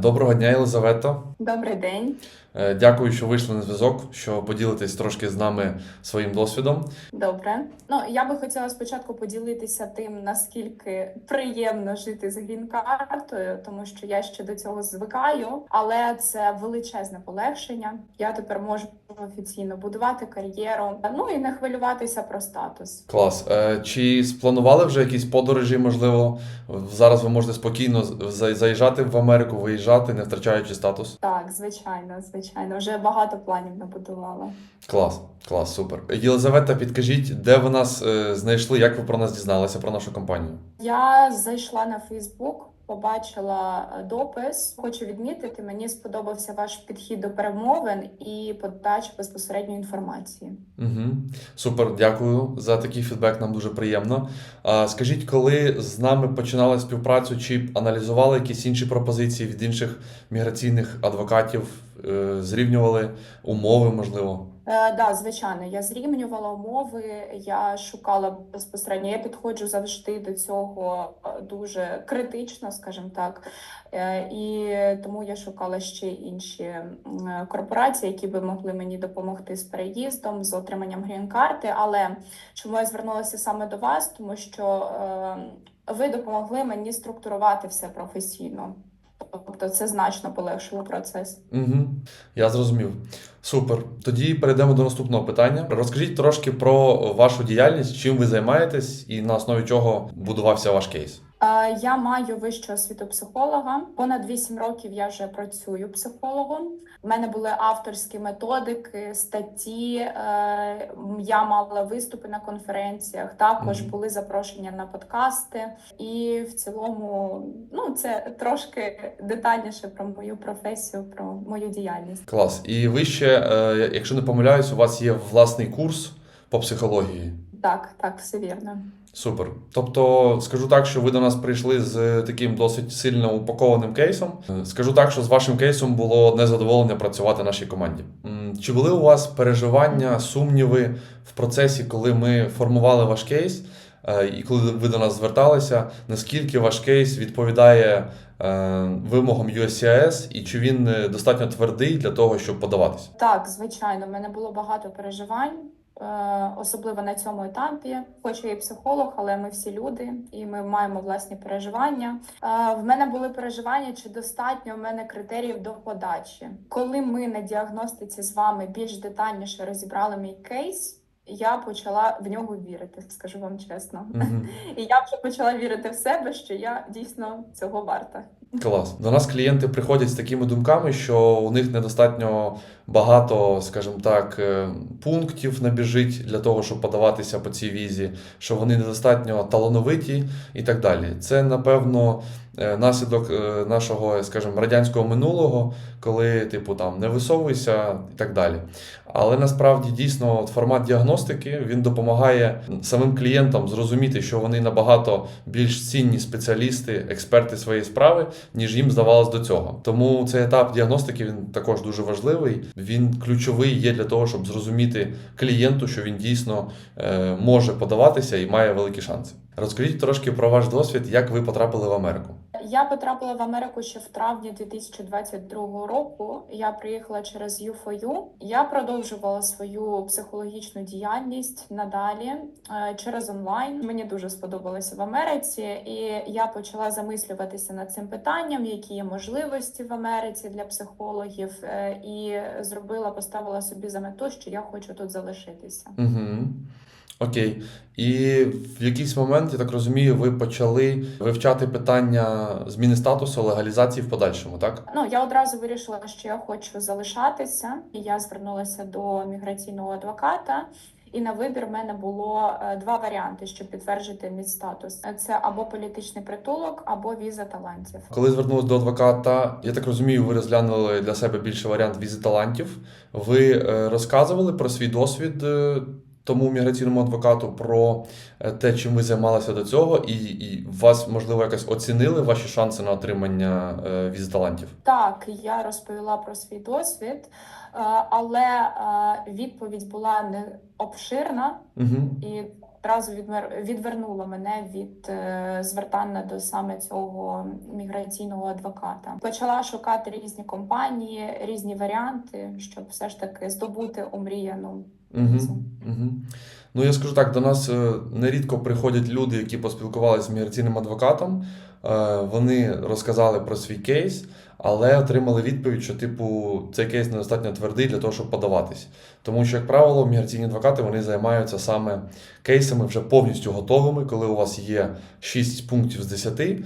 Доброго дня, Єлизавета. Добрий день. Е, Дякую, що вийшли на зв'язок, що поділитесь трошки з нами своїм досвідом. Добре. Ну я би хотіла спочатку поділитися тим, наскільки приємно жити з грін-картою, тому що я ще до цього звикаю, але це величезне полегшення. Я тепер можу офіційно будувати кар'єру, ну і не хвилюватися про статус. Клас. Е, Чи спланували вже якісь подорожі? Можливо, зараз ви можете спокійно заїжджати в Америку, виїжджати, не втрачаючи статус? Так, звичайно, звичайно, вже багато планів набудувала. Клас, клас, супер. Єлизавета, підкажіть, де ви нас е, знайшли? Як ви про нас дізналися про нашу компанію? Я зайшла на Фейсбук, побачила е, допис. Хочу відмітити, мені сподобався ваш підхід до перемовин і подача безпосередньої інформації. Угу. Супер, дякую за такий фідбек. Нам дуже приємно. А, скажіть, коли з нами починали співпрацю, чи аналізували якісь інші пропозиції від інших міграційних адвокатів, е, зрівнювали умови, можливо? Е, да, звичайно, я зрівнювала умови, я шукала безпосередньо. Я підходжу завжди до цього е, дуже критично, скажімо так. Е, І тому я шукала ще інші корпорації, які би могли мені допомогти з переїздом, з отриманням грін-карти. Але чому я звернулася саме до вас? Тому що е, ви допомогли мені структурувати все професійно. Тобто це значно полегшило процес. Угу. Я зрозумів. Супер. Тоді перейдемо до наступного питання. Розкажіть трошки про вашу діяльність, чим ви займаєтесь і на основі чого будувався ваш кейс. Е, Я маю вищу освіту психолога. Понад 8 років я вже працюю психологом. У мене були авторські методики, статті. е, Я мала виступи на конференціях. Також були запрошення на подкасти. І в цілому, ну це трошки детальніше про мою професію, про мою діяльність. Клас. І ви ще, е, якщо не помиляюсь, у вас є власний курс по психології. Так, так, все вірно. Супер. Тобто, скажу так, що ви до нас прийшли з таким досить сильно упакованим кейсом. Е, Скажу так, що з вашим кейсом було незадоволення працювати нашій команді. Чи були у вас переживання, сумніви в процесі, коли ми формували ваш кейс, е, і коли ви до нас зверталися, наскільки ваш кейс відповідає е, вимогам USCIS, і чи він е, достатньо твердий для того, щоб подаватися? Так, звичайно, в мене було багато переживань, е, особливо на цьому етапі. Хоч я і психолог, але ми всі люди, і ми маємо власні переживання. Е, В мене були переживання, чи достатньо в мене критеріїв до подачі. Коли ми на діагностиці з вами більш детальніше розібрали мій кейс. Я почала в нього вірити, скажу вам чесно. Мгм. І я вже почала вірити в себе, що я дійсно цього варта. Клас. До нас клієнти приходять з такими думками, що у них недостатньо багато, скажімо так, е, пунктів набіжить для того, щоб подаватися по цій візі, що вони недостатньо талановиті і так далі. Це, напевно, е, наслідок е, нашого, скажімо, радянського минулого, коли, типу, там не висовуйся і так далі. Але насправді дійсно формат діагностики він допомагає самим клієнтам зрозуміти, що вони набагато більш цінні спеціалісти, експерти своєї справи, ніж їм здавалось до цього. Тому цей етап діагностики він також дуже важливий. Він ключовий є для того, щоб зрозуміти клієнту, що він дійсно е, може подаватися і має великі шанси. Розкажіть трошки про ваш досвід, як ви потрапили в Америку. Я потрапила в Америку ще в травні 2022 року. Я приїхала через U4U. Я продовжувала свою психологічну діяльність надалі е, через онлайн. Мені дуже сподобалося в Америці, і я почала замислюватися над цим питанням, які є можливості в Америці для психологів, е, і зробила, поставила собі за мету, що я хочу тут залишитися. Угу. Окей. І в якийсь момент, я так розумію, ви почали вивчати питання зміни статусу, легалізації в подальшому, так? Ну я одразу вирішила, що я хочу залишатися, і я звернулася до міграційного адвоката. І на вибір в мене було е, два варіанти, щоб підтвердити мій статус: це або політичний притулок, або віза талантів. Коли звернулись до адвоката, я так розумію, ви розглянули для себе більше варіант візи талантів. Ви е, розказували про свій досвід е, тому міграційному адвокату про е, те, чим ви займалися до цього, і, і вас, можливо, якось оцінили ваші шанси на отримання віз талантів? Так, я розповіла про свій досвід, е, але е, відповідь була не обширна, Угу. і одразу відвер- відвернуло мене від е, звертання до саме цього міграційного адвоката. Почала шукати різні компанії, різні варіанти, щоб все ж таки здобути омріяну Угу. Угу. Ну, я скажу так, до нас е, нерідко приходять люди, які поспілкувалися з міграційним адвокатом. Е, Вони розказали про свій кейс, але отримали відповідь, що, типу, цей кейс недостатньо твердий для того, щоб подаватись. Тому що, як правило, міграційні адвокати вони займаються саме кейсами вже повністю готовими. Коли у вас є 6 пунктів з 10,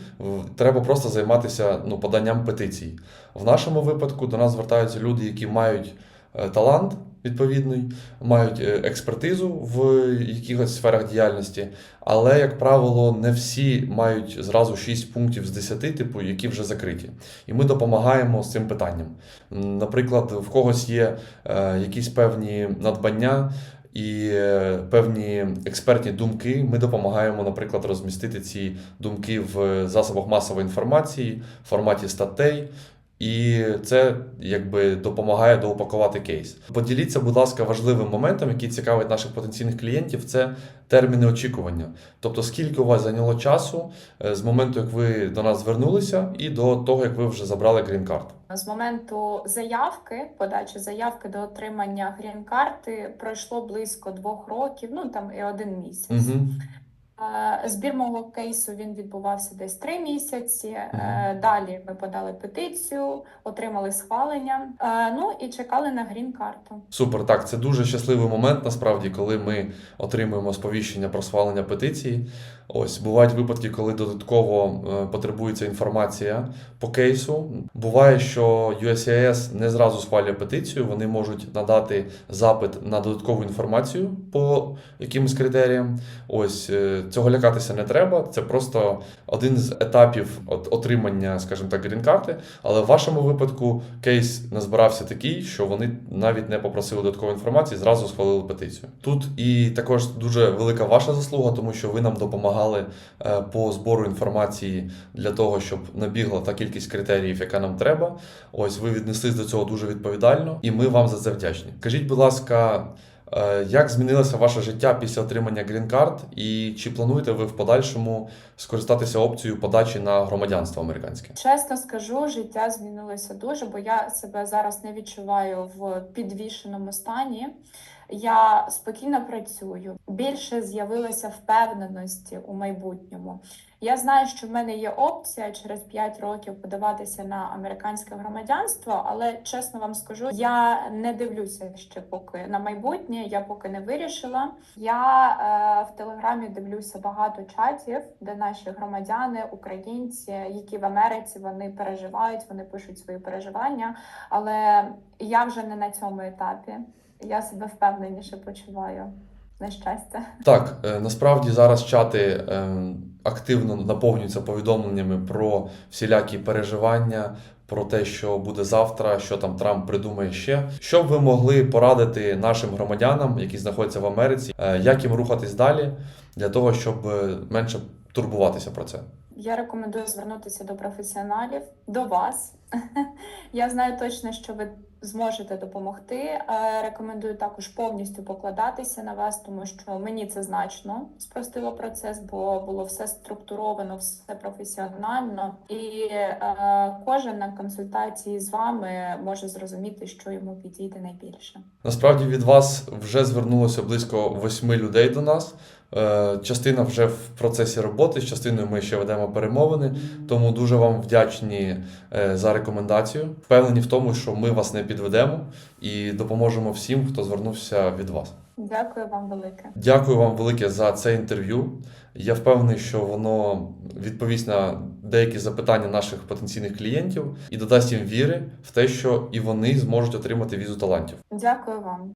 треба просто займатися ну, поданням петицій. В нашому випадку до нас звертаються люди, які мають е, талант відповідний, мають е, експертизу в якихось сферах діяльності, але, як правило, не всі мають зразу 6 пунктів з 10, типу, які вже закриті. І ми допомагаємо з цим питанням. Наприклад, в когось є е, якісь певні надбання. І е, певні експертні думки ми допомагаємо, наприклад, розмістити ці думки в засобах масової інформації в форматі статей, і це якби допомагає доупакувати кейс. Поділіться, будь ласка, важливим моментом, який цікавить наших потенційних клієнтів, це терміни очікування. Тобто, скільки у вас зайняло часу е, з моменту, як ви до нас звернулися, і до того, як ви вже забрали грін-карт. З моменту заявки, подачі заявки до отримання грін-карти пройшло близько двох років, ну там і один місяць. Угу. Е, Збір мого кейсу він відбувався десь три місяці. Е, Далі ми подали петицію, отримали схвалення. Е, Ну і чекали на грін-карту. Супер, так, це дуже щасливий момент, насправді, коли ми отримуємо сповіщення про схвалення петиції. Ось бувають випадки, коли додатково е, потребується інформація по кейсу. Буває, що USCIS не зразу схвалює петицію, вони можуть надати запит на додаткову інформацію по якимось критеріям. Ось е, цього лякатися не треба. Це просто один з етапів отримання, скажімо так, грін-карти. Але в вашому випадку кейс назбирався такий, що вони навіть не попросили додаткової інформації, зразу схвалили петицію. Тут і також дуже велика ваша заслуга, тому що ви нам допомагали е, по збору інформації для того, щоб набігла та кількість критеріїв, яка нам треба. Ось ви віднеслись до цього дуже відповідально, і ми вам за це вдячні. Кажіть, будь ласка. Е, Як змінилося ваше життя після отримання грін-карт, і чи плануєте ви в подальшому скористатися опцією подачі на громадянство американське? Чесно скажу, життя змінилося дуже, бо я себе зараз не відчуваю в підвішеному стані. Я спокійно працюю. Більше з'явилося впевненості у майбутньому. Я знаю, що в мене є опція через 5 років подаватися на американське громадянство, але чесно вам скажу, я не дивлюся ще поки на майбутнє. Я поки не вирішила. Я е, в телеграмі дивлюся багато чатів, де наші громадяни, українці, які в Америці вони переживають, вони пишуть свої переживання. Але я вже не на цьому етапі. Я себе впевненіше почуваю. На щастя. Так, е, насправді зараз чати е, активно наповнюються повідомленнями про всілякі переживання, про те, що буде завтра, що там Трамп придумає ще. Що б ви могли порадити нашим громадянам, які знаходяться в Америці, е, як їм рухатись далі для того, щоб е, менше турбуватися про це? Я рекомендую звернутися до професіоналів, до вас. Я знаю точно, що ви зможете допомогти. Е, Рекомендую також повністю покладатися на вас, тому що мені це значно спростило процес, бо було все структуровано, все професіонально, і е, кожен на консультації з вами може зрозуміти, що йому підійде найбільше. Насправді від вас вже звернулося близько восьми людей до нас. Е, Частина вже в процесі роботи, з частиною ми ще ведемо перемовини. Тому дуже вам вдячні за рекомендацію. Впевнені в тому, що ми вас не підведемо і допоможемо всім, хто звернувся від вас. Дякую вам велике. Дякую вам велике за це інтерв'ю. Я впевнений, що воно відповість на деякі запитання наших потенційних клієнтів і додасть їм віри в те, що і вони зможуть отримати візу талантів. Дякую вам.